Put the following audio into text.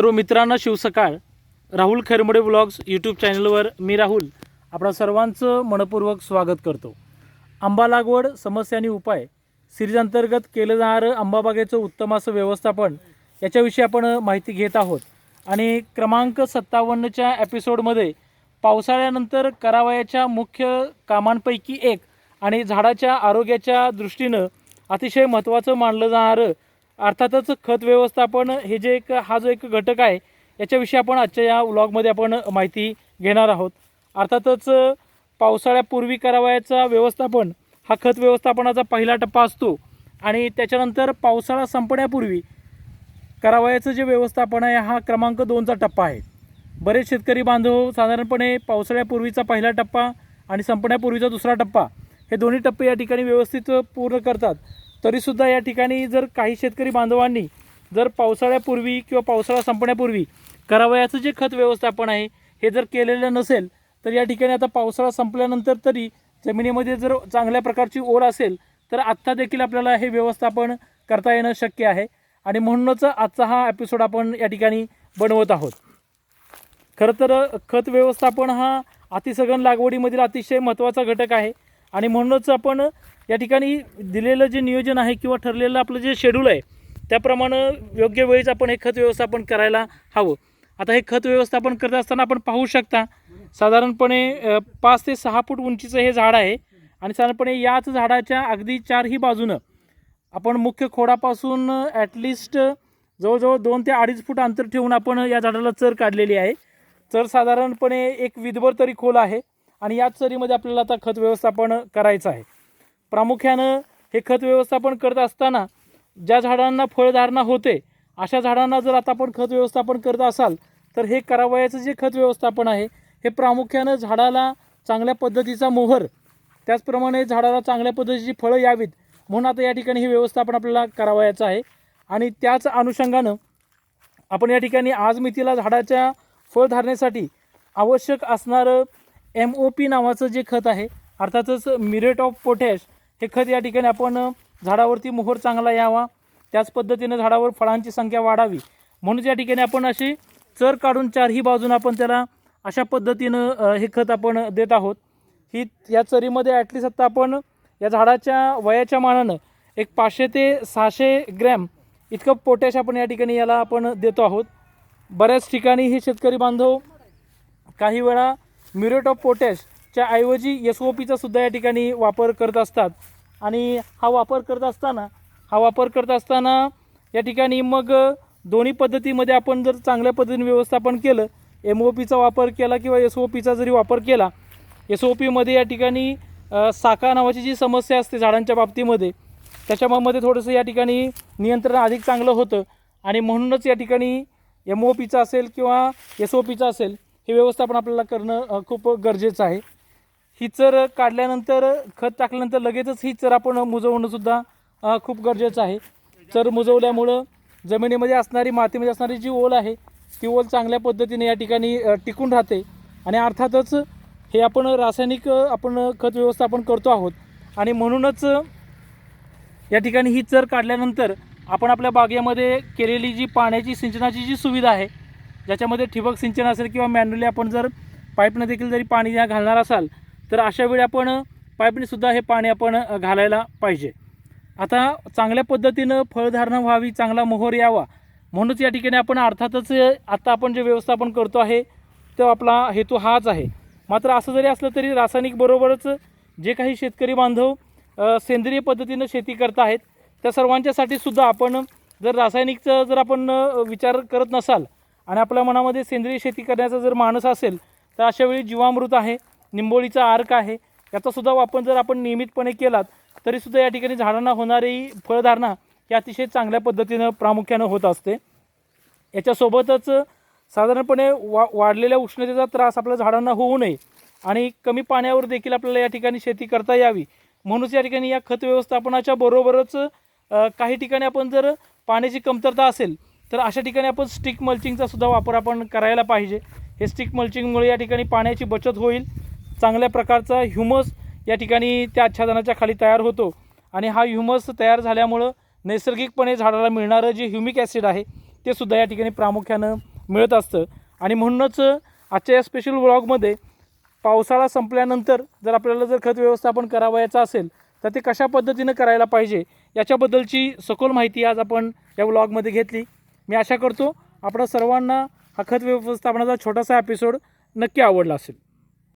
तर हो मित्रांनो शिवसकाळ. राहुल खैरमडे ब्लॉग्स यूट्यूब चॅनलवर मी राहुल आपणा सर्वांचं मनपूर्वक स्वागत करतो. आंबा लागवड समस्या आणि उपाय सिरीज अंतर्गत केलं जाणारं आंबाबागेचं उत्तम असं व्यवस्थापन याच्याविषयी आपण माहिती घेत आहोत. आणि क्रमांक सत्तावन्नच्या एपिसोडमध्ये पावसाळ्यानंतर करावयाच्या मुख्य कामांपैकी एक आणि झाडाच्या आरोग्याच्या दृष्टीनं अतिशय महत्त्वाचं मानलं जाणारं अर्थातच खत व्यवस्थापन हे जे एक हा जो एक घटक आहे याच्याविषयी आपण आजच्या या व्लॉगमध्ये आपण माहिती घेणार आहोत. अर्थातच पावसाळ्यापूर्वी करावयाचा व्यवस्थापन हा खत व्यवस्थापनाचा पहिला टप्पा असतो. आणि त्याच्यानंतर पावसाळा संपण्यापूर्वी करावयाचं जे व्यवस्थापन आहे हा क्रमांक दोनचा टप्पा आहे. बरेच शेतकरी बांधव साधारणपणे पावसाळ्यापूर्वीचा पहिला टप्पा आणि संपण्यापूर्वीचा दुसरा टप्पा हे दोन्ही टप्पे या ठिकाणी व्यवस्थित पूर्ण करतात. तरीसुद्धा या ठिकाणी जर काही शेतकरी बांधवांनी जर पावसाळ्यापूर्वी किंवा पावसाळा संपण्यापूर्वी करावयाचं जे खत व्यवस्थापन आहे हे जर केलेलं नसेल तर या ठिकाणी आता पावसाळा संपल्यानंतर तरी जमिनीमध्ये जर चांगल्या प्रकारची ओढ असेल तर आत्ता देखील आपल्याला हे व्यवस्थापन करता येणं शक्य आहे. आणि म्हणूनच आजचा हा एपिसोड आपण या ठिकाणी बनवत आहोत. खरं तर खत व्यवस्थापन हा अतिसघन लागवडीमधील अतिशय महत्त्वाचा घटक आहे. आणि म्हणूनच आपण या ठिकाणी दिलेलं जे नियोजन आहे किंवा ठरलेलं आपलं जे शेड्यूल आहे त्याप्रमाणे योग्य वेळीच आपण हे खत व्यवस्थापन करायला हवं. आता हे खत व्यवस्थापन करत असताना आपण पाहू शकता साधारणपणे पाच ते सहा फूट उंचीचं हे झाड आहे आणि साधारणपणे याच झाडाच्या अगदी चारही बाजूनं आपण मुख्य खोडापासून ॲटलिस्ट जवळजवळ दोन ते अडीच फूट अंतर ठेवून आपण या झाडाला चर काढलेली आहे. चर साधारणपणे एक विधभर तरी खोल आहे. आणि याच चरीमध्ये आपल्याला आता खत व्यवस्थापन करायचं आहे. प्रामुख्यानं हे खत व्यवस्थापन करत असताना ज्या झाडांना फळधारणा होते अशा झाडांना जर आता आपण खत व्यवस्थापन करत असाल तर हे करावयाचं जे खत व्यवस्थापन आहे हे प्रामुख्यानं झाडाला चांगल्या पद्धतीचा मोहर त्याचप्रमाणे झाडाला चांगल्या पद्धतीची फळं यावीत म्हणून आता या ठिकाणी हे व्यवस्थापन आपल्याला करावयाचं आहे. आणि त्याच अनुषंगानं आपण या ठिकाणी आज मितीला झाडाच्या फळधारणेसाठी आवश्यक असणारं एम ओ पी नावाचं जे खत आहे अर्थातच मिरेट ऑफ पोटॅश हे खत या ठिकाणी आपण झाडावरती मोहर चांगला यावा. त्याच पद्धतीनं झाडावर फळांची संख्या वाढावी. म्हणून या ठिकाणी आपण अशी चर काढून चारही बाजून आपण त्याला अशा पद्धतीनं हे खत आपण देत आहोत. ही या चरीमध्ये ॲटलिस्ट आता आपण या झाडाच्या वयाच्या मानानं एक पाचशे ते सहाशे ग्रॅम इतकं पोटॅश आपण या ठिकाणी याला आपण देतो आहोत. बऱ्याच ठिकाणी हे शेतकरी बांधव काही वेळा म्युरेट ऑफ पोटॅशच्या ऐवजी एस ओ पीचा सुद्धा या ठिकाणी वापर करत असतात. आणि हा वापर करत असताना हा वापर करत असताना या ठिकाणी मग दोन्ही पद्धतीमध्ये आपण जर चांगल्या पद्धतीने व्यवस्थापन केलं एम ओ पीचा वापर केला किंवा एस ओ पीचा जरी वापर केला एस ओ पीमध्ये या ठिकाणी साका नावाची जी समस्या असते झाडांच्या बाबतीमध्ये त्याच्यामध्ये थोडंसं या ठिकाणी नियंत्रण अधिक चांगलं होतं. आणि म्हणूनच या ठिकाणी एम ओ पीचा असेल किंवा एस ओ पीचा असेल हे व्यवस्थापन आपल्याला करणं खूप गरजेचं आहे. ही चर काढल्यानंतर खत टाकल्यानंतर लगेचच ही चर आपण मुजवणंसुद्धा खूप गरजेचं आहे. चर मुजवल्यामुळं जमिनीमध्ये असणारी मातीमध्ये असणारी जी ओल आहे ती ओल चांगल्या पद्धतीने या ठिकाणी टिकून राहते. आणि अर्थातच हे आपण रासायनिक आपण खत व्यवस्थापन करतो आहोत. आणि म्हणूनच या ठिकाणी ही चर काढल्यानंतर आपण आपल्या बागेमध्ये केलेली जी पाण्याची सिंचनाची जी सुविधा आहे ज्याच्यामध्ये ठिबक सिंचन असेल किंवा मॅन्युअली आपण जर पाईपनं देखील जरी पाणी या घालणार असाल तर अशा वेळी आपण पाईपनेसुद्धा हे पाणी आपण घालायला पाहिजे. आता चांगल्या पद्धतीनं फळधारणा व्हावी चांगला मोहर यावा म्हणूनच या ठिकाणी आपण अर्थातच आता आपण जे व्यवस्थापन करतो आहे तो आपला हेतू हाच आहे. मात्र असं जरी असलं तरी रासायनिक बरोबरच जे काही शेतकरी बांधव सेंद्रिय पद्धतीनं शेती करत आहेत त्या सर्वांच्यासाठी सुद्धा आपण जर रासायनिकचा जर आपण विचार करत नसाल आणि आपल्या मनामध्ये सेंद्रिय शेती करण्याचा जर माणूस असेल तर अशा वेळी जीवामृत आहे निंबोळीचा आर्क आहे याचासुद्धा वापर जर आपण नियमितपणे केलात तरीसुद्धा या ठिकाणी झाडांना होणारी फळधारणा ही अतिशय चांगल्या पद्धतीनं प्रामुख्यानं होत असते. याच्यासोबतच साधारणपणे वा वाढलेल्या उष्णतेचा त्रास आपल्या झाडांना होऊ नये आणि कमी पाण्यावर देखील आपल्याला या ठिकाणी शेती करता यावी. म्हणूनच या ठिकाणी या खत व्यवस्थापनाच्या बरोबरच काही ठिकाणी आपण जर पाण्याची कमतरता असेल तर अशा ठिकाणी आपण स्टिक मल्चिंगचा सुद्धा वापर आपण करायला पाहिजे. हे स्टिक मल्चिंगमुळे या ठिकाणी पाण्याची बचत होईल. चांगल्या प्रकारचा ह्युमस या ठिकाणी त्या आच्छादनाच्या खाली तयार होतो. आणि हा ह्युमस तयार झाल्यामुळं नैसर्गिकपणे झाडाला मिळणारं जे ह्युमिक ॲसिड आहे ते सुद्धा या ठिकाणी प्रामुख्यानं मिळत असतं. आणि म्हणूनच आजच्या या स्पेशल व्लॉगमध्ये पावसाळा संपल्यानंतर जर आपल्याला जर खत व्यवस्थापन करावयाचं असेल तर ते कशा पद्धतीनं करायला पाहिजे याच्याबद्दलची सखोल माहिती आज आपण या व्लॉगमध्ये घेतली. मी आशा करतो आपल्या सर्वांना हा खत व्यवस्थापनाचा छोटासा एपिसोड नक्की आवडला असेल.